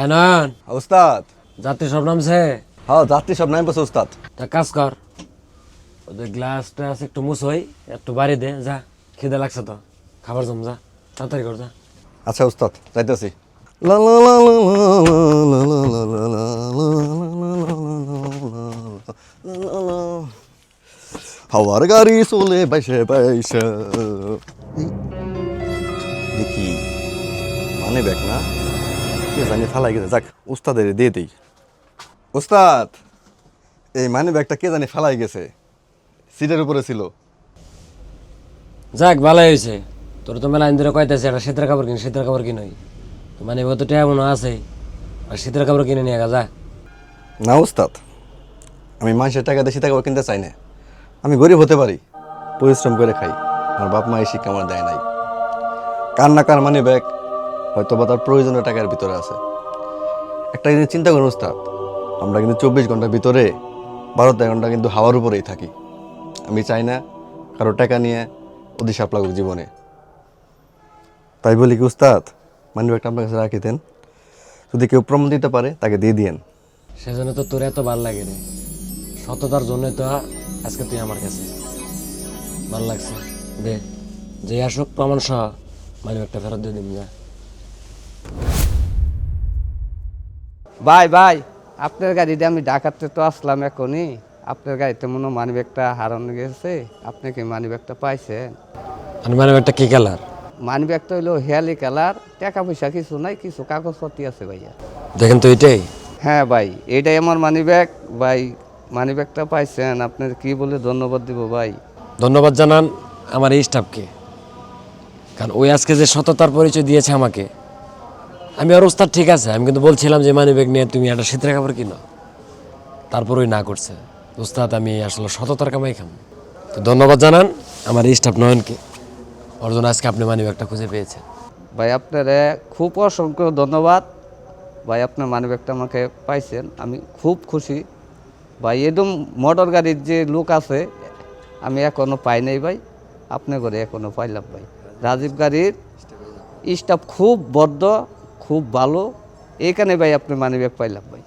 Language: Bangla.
আয়নন উস্তাদ যাত্রী সব নামছে? হ্যাঁ যাত্রী সব নাই বসে উস্তাদ তা কাজ কর। ওদের গ্লাস টাস একটু মুছই একটু বাড়ি দে যা। খিদে লাগছে তো। খাবার জম যা। তাড়াতাড়ি কর যা। আচ্ছা উস্তাদ যাইতেছি। হাওয়ার গাড়ি চলে বাইসে বাইসে দেখি মানে ব্যাগ না? কে জানি ফালাই গেছে। যাক উস্তাদের দিয়ে দিই। উস্তাদ এই মানে ব্যাগটা কে জানি ফালাই গেছে? সিটের উপরে ছিল। যাক ভালোই হয়েছে। তোর তো মেলা ধরে কয়তেছে একটা শীতের কাপড় কিন শীতের কাপড় কিনই। মানে ও তো আছে আর শীতের কাপড় কিনে নিয়ে যা। না উস্তাদ আমি মানুষের টাকা দেশি টাকা কিনতে চাই না। আমি গরিব হতে পারি পরিশ্রম করে খাই। আমার বাপ মা এই শিক্ষা আমার দেয় নাই। কার না কার মানে ব্যাগ হয়তো বা তার প্রয়োজনীয় টাকার ভিতরে আছে। একটা জিনিস চিন্তা করুন উস্তাদ, আমরা কিন্তু চব্বিশ ঘণ্টার ভিতরে, বারো তেরো ঘণ্টা কিন্তু হাওয়ার উপরেই থাকি। আমি চাই না কারও টাকা নিয়ে অধিশাপ লাগুক জীবনে। তাই বলি কি উস্তাদ মানে ব্যাগটা আপনার কাছে রাখি দেন, যদি কেউ প্রমাণ দিতে পারে তাকে দিয়ে দিয়েন। সেজন্য তো তোর এত ভালো লাগে রে। সততার জন্যই তো আজকে তুই আমার কাছে। ভালো লাগছে। দে যে আসুক প্রমাণ সহ মানে একটা ফেরত দিয়ে দিন যা। ভাই ভাই আপনার গাড়িতে আমি ডাকাতে তো আসলাম এখনই। আপনার গাড়িতে মনে মানি ব্যাগটা হারানো গেছে। আপনি কি মানি ব্যাগটা পাইছেন? আর মানে একটা কি কালার? মানি ব্যাগটা হইল হেয়ালি কালার টাকা পয়সা কিছু নাই কিছু কাগজপত্র আছে ভাইয়া। দেখেন তো এটাই। হ্যাঁ ভাই এইটাই আমার মানি ব্যাগ ভাই মানি ব্যাগটা পাইছেন আপনার কি বলে ধন্যবাদ দিব ভাই? ধন্যবাদ জানান আমার এই স্টাফকে কারণ ওই আজকে যে সততার পরিচয় দিয়েছে আমাকে। আমি আর ওস্তাদ ঠিক আছে, আমি কিন্তু বলছিলাম যে মানি নিয়ে তুমি একটা শীতের কাপড় কিনো। তারপর ওই না করছে। ওস্তাদ, আমি আসলে সততার কামাই খাম। তো ধন্যবাদ জানান আমার স্টাফ নয়নকে। ওর জন্য আজকে আপনি মানি ব্যাগটা খুঁজে পেয়েছেন। ভাই, আপনারে খুব অসংখ্য ধন্যবাদ। ভাই, আপনার মানিব্যাগটা আমাকে পাইছেন। আমি খুব খুশি। ভাই একদম মোটর গাড়ির যে লোক আছে, আমি এখনও পাই নাই ভাই। আপনি করে এখনও পাইলাম ভাই। রাজীব গাড়ির স্টাফ খুব বদ্ধ খুব ভালো। এখানে ভাই আপনি মানিব্যাগ পাইলাম ভাই।